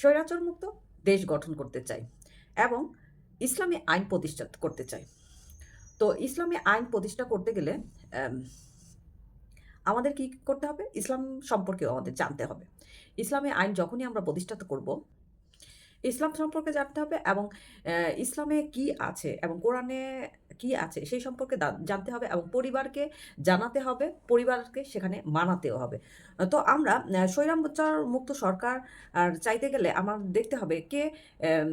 স্বৈরাচার মুক্ত দেশ গঠন করতে চাই এবং ইসলামী আইন প্রতিষ্ঠা করতে চাই। তো ইসলামী আইন প্রতিষ্ঠা করতে গেলে আমাদের কি করতে হবে? ইসলাম সম্পর্কেও আমাদের জানতে হবে। ইসলামী আইন যখনই আমরা প্রতিষ্ঠা করব, ইসলাম সম্পর্কে জানতে হবে এবং ইসলামে কি আছে এবং কোরআনে কি আছে সেই সম্পর্কে জানতে হবে এবং পরিবারকে জানাতে হবে, পরিবারকে সেখানে মানাতেও হবে। তো আমরা স্বৈরাচার মুক্ত সরকার, আর চাইতে গেলে আমার দেখতে হবে কে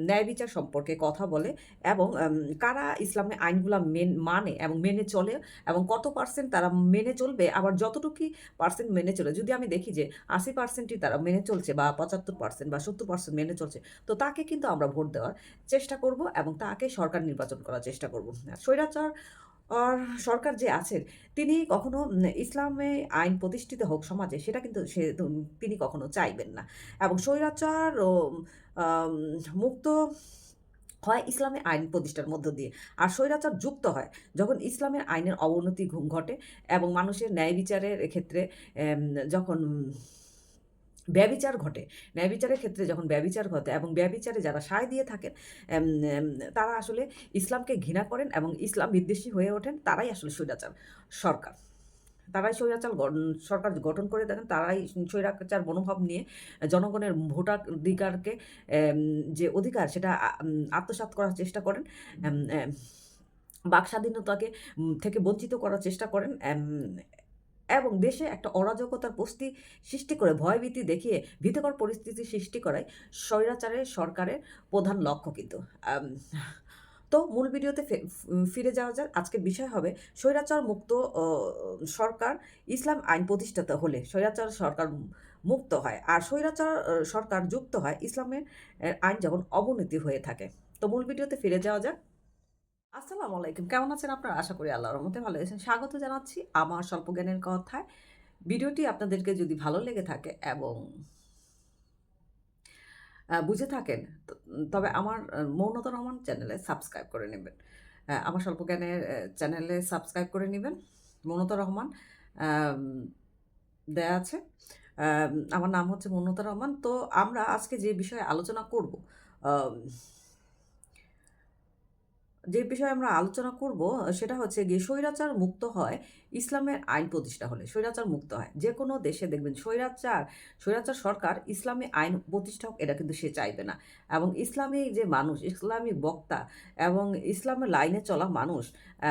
ন্যায় বিচার সম্পর্কে কথা বলে এবং কারা ইসলামে আইনগুলা মেন মানে এবং মেনে চলে এবং কত পার্সেন্ট তারা মেনে চলবে, আবার যতটুকু পার্সেন্ট মেনে চলে। যদি আমি দেখি যে আশি পার্সেন্টই তারা মেনে চলছে বা পঁচাত্তর পার্সেন্ট বা সত্তর পার্সেন্ট মেনে চলছে, তো তাকে কিন্তু আমরা ভোট দেওয়ার চেষ্টা করব এবং তাকে সরকার নির্বাচন করার চেষ্টা করব। স্বৈরাচার আর সরকার যে আছেন, তিনি কখনো ইসলামে আইন প্রতিষ্ঠিত হোক সমাজে, সেটা কিন্তু সে তিনি কখনো চাইবেন না। এবং স্বৈরাচার ও মুক্ত হয় ইসলামের আইন প্রতিষ্ঠার মধ্য দিয়ে। আর স্বৈরাচার যুক্ত হয় যখন ইসলামের আইনের অবনতি ঘটে এবং মানুষের ন্যায় বিচারের ক্ষেত্রে যখন ব্যবিচার ঘটে। ন্যায় বিচারের ক্ষেত্রে যখন ব্যবিচার ঘটে এবং ব্যবিচারে যারা সায় দিয়ে থাকেন তারা আসলে ইসলামকে ঘৃণা করেন এবং ইসলাম বিদ্বেষী হয়ে ওঠেন তারাই আসলে স্বৈরাচার সরকার। তারাই স্বৈরাচার সরকার গঠন করে দেখেন তারাই স্বৈরাচার মনোভাব নিয়ে জনগণের ভোটাধিকারকে যে অধিকার সেটা আ- উম, আত্মসাৎ করার চেষ্টা করেন বাক স্বাধীনতাকে থেকে বঞ্চিত করার চেষ্টা করেন এবং দেশে একটা অরাজকতার পস্তি সৃষ্টি করে ভয়ভীতি দেখিয়ে ভীতিকর পরিস্থিতি সৃষ্টি করায় স্বৈরাচারের সরকারের প্রধান লক্ষ্য কিন্তু। তো মূল ভিডিওতে ফিরে যাওয়া যাক। আজকে বিষয় হবে স্বৈরাচার মুক্ত সরকার ইসলাম আইন প্রতিষ্ঠাতা হলে স্বৈরাচার সরকার মুক্ত হয় আর স্বৈরাচার সরকার যুক্ত হয় ইসলামের আইন যখন অবনতি হয়ে থাকে। তো মূল ভিডিওতে ফিরে যাওয়া যাক। আসসালামু আলাইকুম। কেমন আছেন আপনারা? আশা করি আল্লাহর রহমতে ভালো আছেন। স্বাগত জানাচ্ছি আমার স্বল্প জ্ঞানের কথায়। ভিডিওটি আপনাদেরকে যদি ভালো লেগে থাকে এবং বুঝে থাকেন তবে আমার মৌনতা রহমান চ্যানেলে সাবস্ক্রাইব করে নেবেন। আমার স্বল্প জ্ঞানের চ্যানেলে সাবস্ক্রাইব করে নেবেন। মৌনতা রহমান দেয়া আছে। আমার নাম হচ্ছে মৌনতা রহমান। তো আমরা আজকে যে বিষয়ে আলোচনা করব যে বিষয়ে আমরা আলোচনা করব সেটা হচ্ছে গিয়ে স্বৈরাচার মুক্ত হয় ইসলামের আইন প্রতিষ্ঠা হলে স্বৈরাচার মুক্ত হয়। যে কোনো দেশে দেখবেন স্বৈরাচার স্বৈরাচার সরকার ইসলামী আইন প্রতিষ্ঠা হোক, এটা কিন্তু সে চাইবে না। এবং ইসলামী যে মানুষ, ইসলামী বক্তা এবং ইসলামের লাইনে চলা মানুষ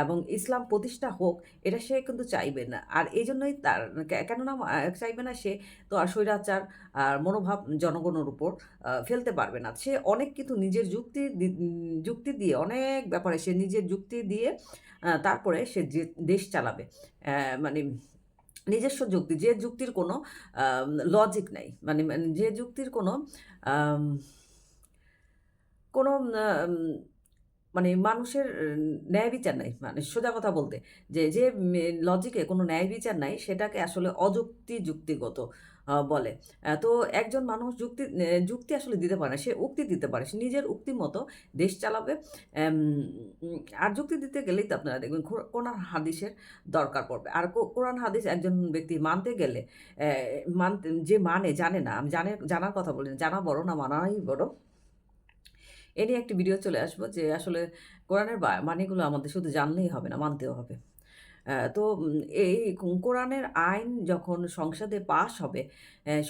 এবং ইসলাম প্রতিষ্ঠা হোক, এটা সে কিন্তু চাইবে না। আর এই জন্যই তার কেননা চাইবে না সে তো আর স্বৈরাচার আর মনোভাব জনগণের উপর ফেলতে পারবে না। সে অনেক কিন্তু নিজের যুক্তি যুক্তি দিয়ে, অনেক ব্যাপারে সে নিজের যুক্তি দিয়ে তারপরে সে যে, দেশ চালাবে। মানে নিজস্ব যুক্তি যে যুক্তির কোনো লজিক নাই। মানে মানে যে যুক্তির কোনো কোনো মানে মানুষের ন্যায় বিচার নাই মানে সোজা কথা বলতে, যে যে লজিকে কোনো ন্যায় বিচার নাই, সেটাকে আসলে অযুক্তি যুক্তিগত বলে। তো একজন মানুষ যুক্তি যুক্তি আসলে দিতে পারে না, সে উক্তি দিতে পারে, সে নিজের উক্তি মতো দেশ চালাবে আর যুক্তি দিতে গেলেই তো আপনারা দেখবেন কোর- কোরআন হাদিসের দরকার পড়বে। আর কোরআন হাদিস একজন ব্যক্তি মানতে গেলে মানতে, যে মানে জানে না, আমি জানে, জানার কথা বলি জানা বড় না মানাই বড় এ নিয়ে একটি ভিডিও চলে আসব যে আসলে কোরআনের মানিগুলো আমাদের শুধু জানলেই হবে না, মানতেও হবে। তো এই কোরআনের আইন যখন সংসদে পাশ হবে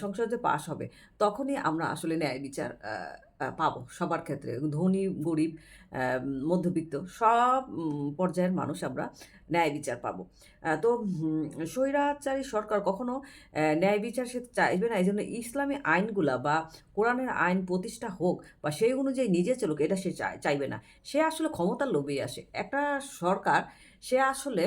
সংসদে পাশ হবে, তখনই আমরা আসলে ন্যায় বিচার পাবো সবার ক্ষেত্রে। ধনী, গরিব মধ্যবিত্ত সব পর্যায়ের মানুষ আমরা ন্যায় বিচার পাবো। তো স্বৈরাচারী সরকার কখনো ন্যায় বিচার সে চাইবে না। এই জন্য ইসলামী আইনগুলা বা কোরআনের আইন প্রতিষ্ঠা হোক বা সেই অনুযায়ী নিজে চলুক, এটা সে চাইবে না। সে আসলে ক্ষমতার লোভেই আসে। একটা সরকার, সে আসলে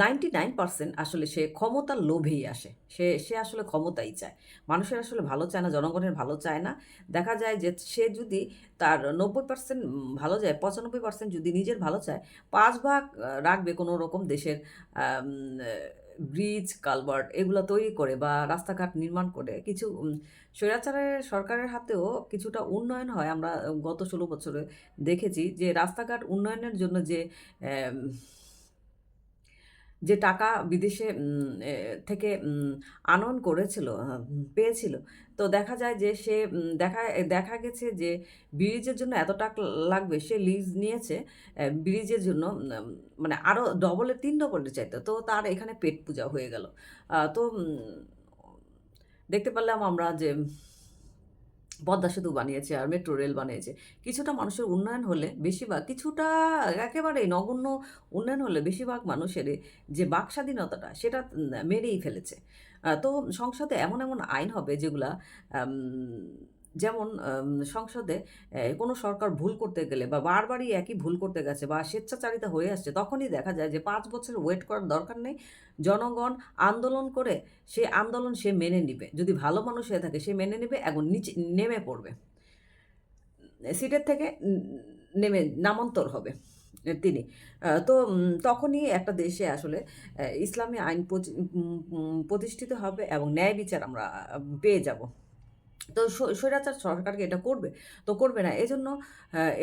নাইনটি নাইন পার্সেন্ট আসলে সে ক্ষমতার লোভেই আসে। সে সে আসলে ক্ষমতাই চায়। মানুষের আসলে ভালো চায় না, জনগণের ভালো চায় না। দেখা যায় যে সে যদি তার নব্বই পার্সেন্ট ভালো যায়, পঁচানব্বই পার্সেন্ট যদি নিজের ভালো চায়, পাঁচ ভাগ রাখবে কোনো রকম দেশের ব্রিজ কালভার্ট এগুলো তৈরি করে বা রাস্তাঘাট নির্মাণ করে। কিছু স্বৈরাচারের সরকারের হাতেও কিছুটা উন্নয়ন হয়। আমরা গত ষোলো বছরে দেখেছি যে রাস্তাঘাট উন্নয়নের জন্য যে যে টাকা বিদেশে থেকে আনন করেছিল পেয়েছিল। তো দেখা যায় যে সে দেখা দেখা গেছে যে ব্রিজের জন্য এত টাকা লাগবে, সে লিজ নিয়েছে ব্রিজের জন্য মানে আরও ডবলের ৩ ডবলের চাইতো তো তার এখানে পেট পূজা হয়ে গেল। তো দেখতে পারলাম আমরা যে পদ্মা সেতু বানিয়েছে আর মেট্রো রেল বানিয়েছে। কিছুটা মানুষের উন্নয়ন হলে বেশিরভাগ কিছুটা একেবারে নগণ্য উন্নয়ন হলে বেশিরভাগ মানুষের যে বাক স্বাধীনতাটা সেটা মেরেই ফেলেছে। তো সংসদে এমন, এমন আইন হবে যেগুলা যেমন সংসদে কোনো সরকার ভুল করতে গেলে বা বারবারই একই ভুল করতে গেছে বা স্বেচ্ছাচারিতা হয়ে আসছে, তখনই দেখা যায় যে পাঁচ বছর ওয়েট করার দরকার নেই। জনগণ আন্দোলন করে সে আন্দোলন সে মেনে নিবে। যদি ভালো মানুষ হয়ে থাকে সে মেনে নিবে এবং নিচে, নেমে পড়বে। সিটের থেকে নেমে, নামান্তর হবে তিনি। তো তখনই একটা দেশে আসলে ইসলামী আইন প্রতিষ্ঠিত হবে এবং ন্যায় বিচার আমরা পেয়ে যাব। তো স্ব, স্বৈরাচার সরকার কি এটা করবে? তো করবে না। এজন্য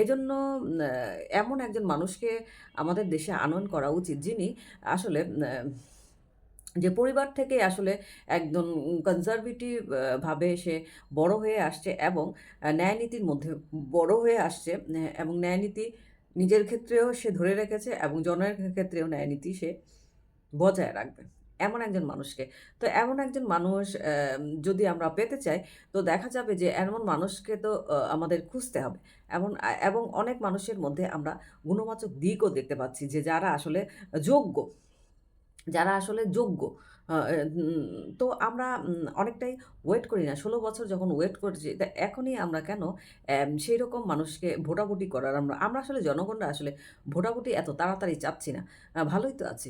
এজন্য এমন একজন মানুষকে আমাদের দেশে আনয়ন করা উচিত, যিনি আসলে যে পরিবার থেকে আসলে একদম কনজারভেটিভ আ ভাবে সে বড় হয়ে আসছে এবং ন্যায়নীতির মধ্যে বড় হয়ে আসছে এবং ন্যায়নীতি নিজের ক্ষেত্রেও সে ধরে রেখেছে এবং জনের ক্ষেত্রেও ন্যায়নীতি সে বজায় রাখবে। এমন একজন মানুষকে। তো এমন একজন মানুষ যদি আমরা পেতে চাই, তো দেখা যাবে যে এমন মানুষকে তো আমাদের খুঁজতে হবে। এমন এবং অনেক মানুষের মধ্যে আমরা গুণবাচক দিকও দেখতে পাচ্ছি যে যারা আসলে যোগ্য। যারা আসলে যোগ্য। তো আমরা অনেকটাই ওয়েট করি না। ১৬ বছর যখন ওয়েট করছি, তা এখনই আমরা কেন সেই রকম মানুষকে ভোটাভুটি করার আমরা আমরা আসলে জনগণরা আসলে ভোটাভুটি এত তাড়াতাড়ি চাচ্ছি না। ভালোই তো আছি।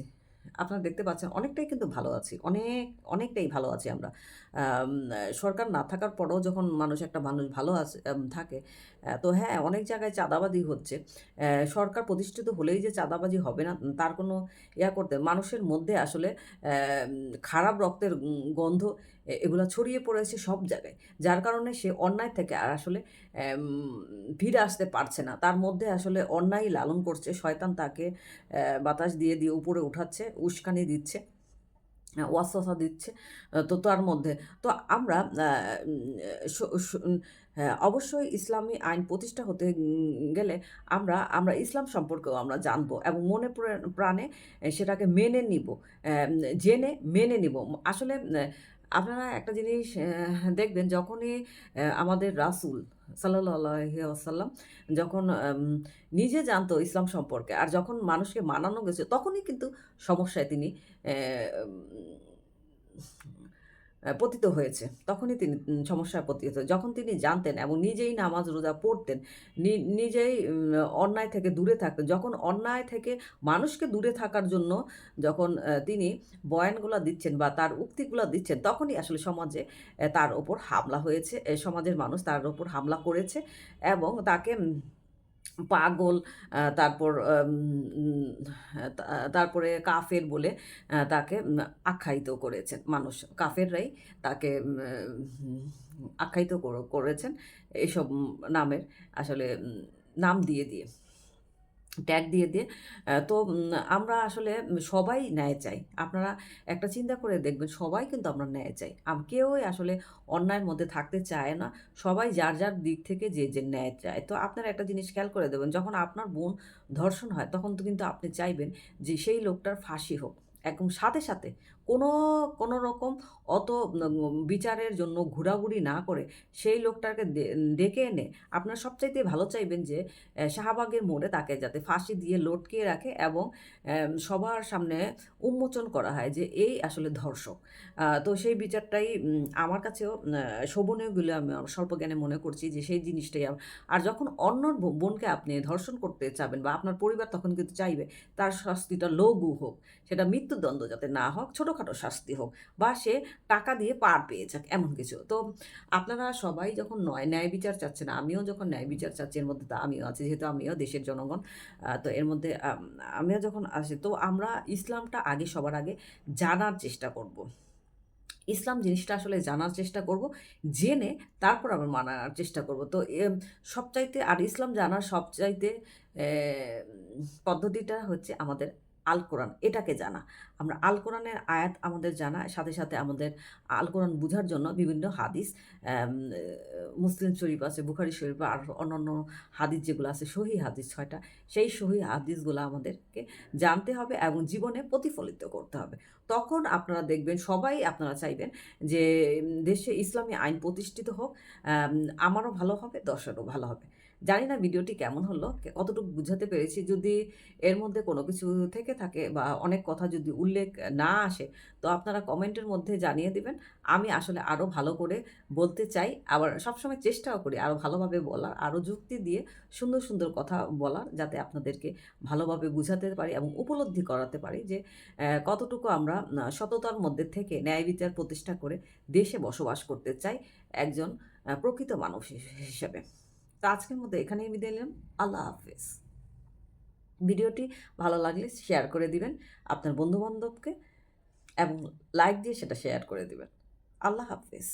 আপনারা দেখতে পাচ্ছেন অনেকটাই কিন্তু ভালো আছি। অনেক, অনেকটাই ভালো আছি আমরা। সরকার না থাকার পরেও যখন মানুষ একটা মানুষ ভালো আছে থাকে তো হ্যাঁ, অনেক জায়গায় চাঁদাবাজি হচ্ছে। সরকার প্রতিষ্ঠিত হলেই যে চাঁদাবাজি হবে না তার কোনো ইয়া করতে মানুষের মধ্যে আসলে খারাপ রক্তের গন্ধ এগুলা ছড়িয়ে পড়েছে সব জায়গায়। যার কারণে সে অন্যায় থেকে আর আসলে ফিরে আসতে পারছে না। তার মধ্যে আসলে অন্যায়ই লালন করছে। শয়তান তাকে বাতাস দিয়ে, দিয়ে উপরে উঠাচ্ছে, উস্কানি দিচ্ছে। ওয়াসওয়াসা দিচ্ছে। তো তার মধ্যে তো আমরা হ্যাঁ, অবশ্যই ইসলামী আইন প্রতিষ্ঠা হতে গেলে আমরা আমরা ইসলাম সম্পর্কেও আমরা জানব এবং মনে প্রাণে সেটাকে মেনে নিবো। জেনে মেনে নিবো। আসলে আপনারা একটা জিনিস দেখবেন যখনই আমাদের রাসূল সাল্লাল্লাহু আসাল্লাম যখন নিজে জানতো ইসলাম সম্পর্কে আর যখন মানুষকে মানানো গেছে, তখনই কিন্তু সমস্যায় তিনি পতিত হয়েছে। তখনই তিনি সমস্যায় পতিত যখন তিনি জানতেন এবং নিজেই নামাজ রোজা পড়তেন, নিজেই অন্যায় থেকে দূরে থাকতেন। যখন অন্যায় থেকে মানুষকে দূরে থাকার জন্য যখন তিনি বয়ানগুলা দিচ্ছেন বা তার উক্তিগুলা দিচ্ছেন তখনই আসলে সমাজে তার ওপর হামলা হয়েছে। সমাজের মানুষ তার ওপর হামলা করেছে এবং তাকে পাগল তারপর তারপরে কাফের বলে তাকে আখ্যায়িত করেছেন মানুষ। কাফেররাই তাকে আখ্যায়িত করেছেন এসব নামের আসলে নাম দিয়ে, দিয়ে। ট্যাগ দিয়ে, দিয়ে। তো আমরা আসলে সবাই ন্যায় চাই। আপনারা একটা চিন্তা করে দেখবেন সবাই কিন্তু আমরা ন্যায় চাই। কেউই আসলে অন্যায়ের মধ্যে থাকতে চায় না। সবাই যার, যার দিক থেকে যে, যে ন্যায় চায়। তো আপনারা একটা জিনিস খেয়াল করে দেবেন যখন আপনার বোন ধর্ষণ হয় তখন তো কিন্তু আপনি চাইবেন যে সেই লোকটার ফাঁসি হোক। একদম সাথে, সাথে কোনো, কোনো রকম অত বিচারের জন্য ঘোরাঘুরি না করে সেই লোকটাকে ডেকে এনে আপনারা সবচাইতে ভালো চাইবেন যে শাহবাগের মোড়ে তাকে যাতে ফাঁসি দিয়ে লটকিয়ে রাখে এবং সবার সামনে উন্মোচন করা হয় যে এই আসলে ধর্ষক। তো সেই বিচারটাই আমার কাছেও আ শোভনীয় বলে আমি স্বল্প জ্ঞানে মনে করছি যে সেই জিনিসটাই আর যখন অন্য বোনকে আপনি ধর্ষণ করতে চাবেন বা আপনার পরিবার তখন কিন্তু চাইবে তার শাস্তিটা লঘু হোক। সেটা মৃত্যুদণ্ড যাতে না হোক, ছোটখাটো শাস্তি হোক বা সে টাকা দিয়ে পার পেয়ে যাক এমন কিছু। তো আপনারা সবাই যখন নয় ন্যায় বিচার চাচ্ছেন, আমিও যখন ন্যায় বিচার চাচ্ছি এর মধ্যে তো আমিও আছি। যেহেতু আমিও দেশের জনগণ। তো এর মধ্যে আমিও যখন আসি তো আমরা ইসলামটা আগে সবার আগে জানার চেষ্টা করব। ইসলাম জিনিসটা আসলে জানার চেষ্টা করব। জেনে তারপর আমরা মানার চেষ্টা করব। তো সবচাইতে আর ইসলাম জানার সবচাইতে পদ্ধতিটা হচ্ছে আমাদের আল কোরআন, এটাকে জানা। আমরা আল কোরআনের আয়াত আমাদের জানা, সাথে সাথে আমাদের আল কোরআন বোঝার জন্য বিভিন্ন হাদিস মুসলিম শরীফ আছে, বুখারি শরীফ, আর অন্যান্য হাদিস যেগুলো আছে সহি হাদিস ছয়টা, সেই সহি হাদিসগুলো আমাদেরকে জানতে হবে এবং জীবনে প্রতিফলিত করতে হবে। তখন আপনারা দেখবেন, সবাই আপনারা চাইবেন যে দেশে ইসলামী আইন প্রতিষ্ঠিত হোক আমারও ভালো হবে দশেরও ভালো হবে। জানি না ভিডিওটি কেমন হলো কতটুকু বুঝাতে পেরেছি। যদি এর মধ্যে কোনো কিছু থেকে থাকে বা অনেক কথা যদি উল্লেখ না আসে, তো আপনারা কমেন্টের মধ্যে জানিয়ে দিবেন। আমি আসলে আরও ভালো করে বলতে চাই, আবার সবসময় চেষ্টাও করি আরও ভালোভাবে বলার আরও যুক্তি দিয়ে সুন্দর সুন্দর কথা বলার, যাতে আপনাদেরকে ভালোভাবে বুঝাতে পারি এবং উপলব্ধি করাতে পারি যে কতটুকু আমরা সততার মধ্যে থেকে ন্যায় বিচার প্রতিষ্ঠা করে দেশে বসবাস করতে চাই একজন প্রকৃত মানুষ হিস- হিসেবে। তো আজকের মতো এখানেই বিদায় নিলাম। আল্লাহ হাফিজ। ভিডিওটি ভালো লাগলে শেয়ার করে দিবেন আপনার বন্ধুবান্ধবকে এবং লাইক দিয়ে সেটা শেয়ার করে দিবেন। আল্লাহ হাফিজ।